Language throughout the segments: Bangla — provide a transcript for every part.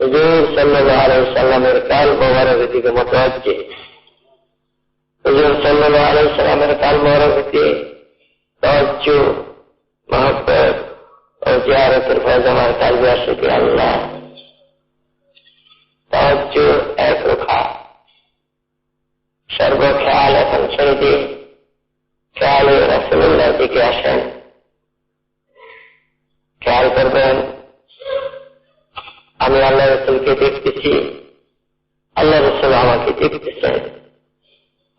حضور حضور صلی صلی اللہ اللہ اللہ علیہ علیہ وسلم وسلم کے کے توجہ توجہ محبت اور ہمارے ایک رکھا شرب و خیال ہے دی خیال رسول اللہ کے خیال کر دیں রসুলকে দেখতেছি আল্লাহ রসল আমাকে দেখতেছেন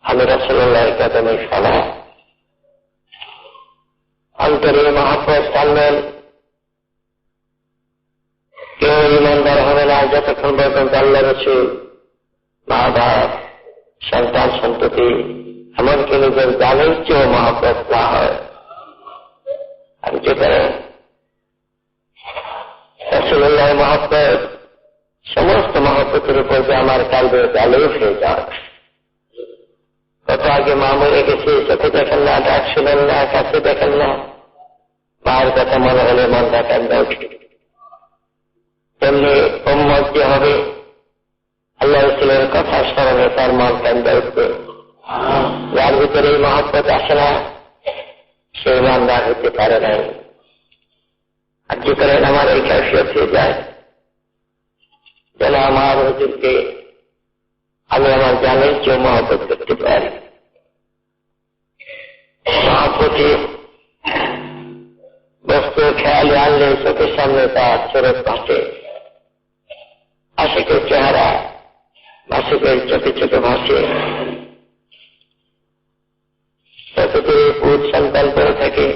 আমি রসুল্লাহর কাদমে সলা অন্তরে মহাপ্রস টানলেন কেউ ইমানদার হবে না যতক্ষণ পর্যন্ত আল্লাহ রসুল মা বাপ সন্তান সন্ততি এমনকি নিজের জানের চেয়েও মহাপ্রস না হয় আমি যেখানে রসুল্লাহ মহাপ্রস মহব্বতের উপর যে আমার কালবে আলোক হয়ে যাওয়া কত আগে মা মরে গেছে চোখে দেখেন না ডাক শুনেন না কাছে দেখেন না মার কথা মনে হলে মন ডাকেন না তেমনি উম্মত কি হবে আল্লাহ রসুলের কথা স্মরণে তার মন কান্দা উঠবে যার ভিতরে এই আসে না সেই মন হতে পারে নাই আর যে করেন আমার এই কাজ হয়ে যায় যেন আমার হুজুরকে আমি আমার জানের জমা মহবত করতে পারি মহাপতি বস্তু খেয়ালে আনলে চোখের সামনে তার চোরের পাশে আশিকের চেহারা মাসিকের চোখে চোখে ভাসে যতদূরে পুত সন্তান করে থাকে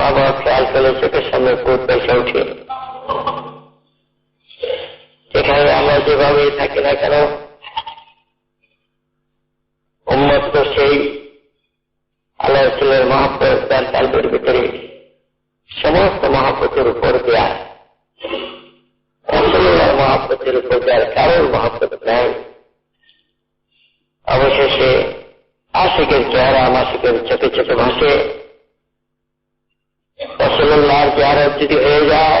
বাবা খেয়াল করে চোখের সামনে পুত পয়সা উঠে যেভাবেই থাকি না কেন উন্মত সেই আল্লাহ রসুলের মহাপ্রত তার কালবের ভিতরে সমস্ত মহাপ্রতের উপর দেয়া অসলের মহাপ্রতের উপর দেওয়ার কারোর মহাপ্রত নেয় অবশেষে আশিকের চেহারা মাসিকের ছোট ছোট ভাষে ফসলের চেহারা যদি হয়ে যায়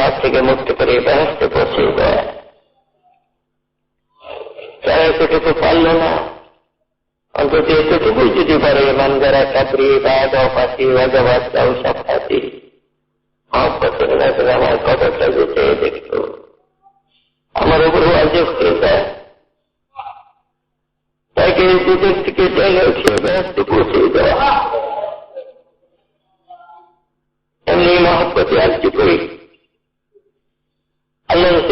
آج کے مفت پر یہ بحث کے پہنچے گئے چاہے کسی کو پل لینا اور تو دیکھے تو کچھ جدید بڑے منظر ہے کپری اور آف آتی وجہ بس کا اس آپ آپ کو سننا سر ہمارے قدر کر دیتے دیکھ دیکھتے ہمارے اوپر وہ عجب کیسا ہے تاکہ اس دیکھتے کے جائے اٹھے بیس تو پوچھے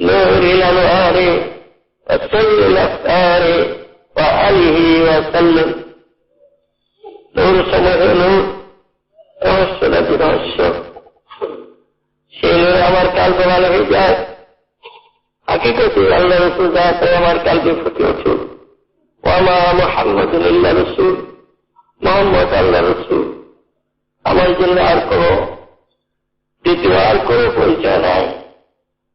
نور الأنوار وسر الأفكار وعليه وسلم نور سنة نور وسنة نور شيل الأمر قلب على الحجاز حقيقة الله رسول ذات الأمر قلب فتوته وما محمد إلا رسول محمد الا رسول اما جل أركره দ্বিতীয় আর করে পরিচয়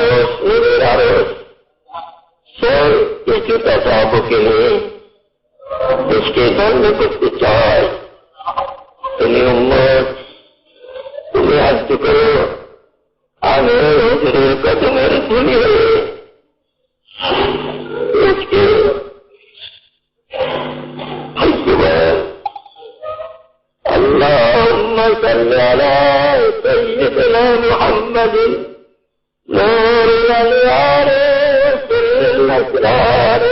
روش سو ایک پیسہ تو کچھ کے ساتھ میں کچھ چاہ تم تمہیں ہر کرو امی کا تمہیں سنیے اس کے حساب اللہ عمر کرنے والا تو یہ سنامد نور الأنوار سر الأسرار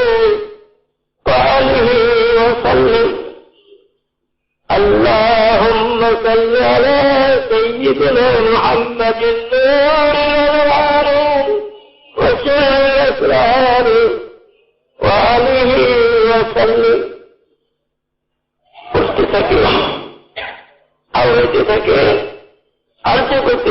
وعليه وسلم اللهم صل على سيدنا محمد نور الأنوار وسر الأسرار وعليه وسلم করতে থাকে আওড়াইতে থাকে আর করতে